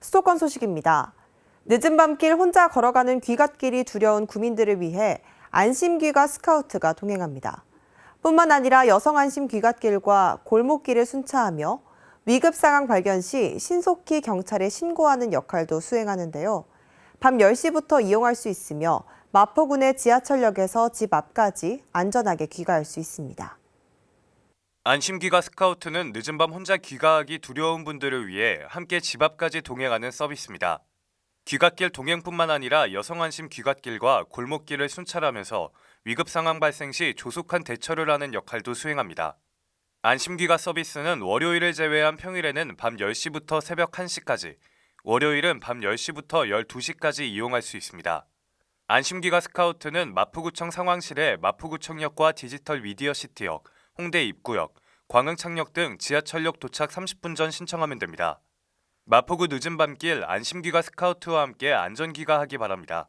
수도권 소식입니다. 늦은 밤길 혼자 걸어가는 귀갓길이 두려운 구민들을 위해 안심귀가 스카우트가 동행합니다. 뿐만 아니라 여성 안심 귀갓길과 골목길을 순차하며 위급 상황 발견 시 신속히 경찰에 신고하는 역할도 수행하는데요. 밤 10시부터 이용할 수 있으며 마포군의 지하철역에서 집 앞까지 안전하게 귀가할 수 있습니다. 안심귀가 스카우트는 늦은 밤 혼자 귀가하기 두려운 분들을 위해 함께 집 앞까지 동행하는 서비스입니다. 귀갓길 동행뿐만 아니라 여성 안심 귀갓길과 골목길을 순찰하면서 위급 상황 발생 시 조속한 대처를 하는 역할도 수행합니다. 안심귀가 서비스는 월요일을 제외한 평일에는 밤 10시부터 새벽 1시까지, 월요일은 밤 10시부터 12시까지 이용할 수 있습니다. 안심귀가 스카우트는 마포구청 상황실에 마포구청역과 디지털 미디어 시티역, 홍대 입구역, 광흥창역 등 지하철역 도착 30분 전 신청하면 됩니다. 마포구 늦은 밤길 안심귀가 스카우트와 함께 안전귀가 하기 바랍니다.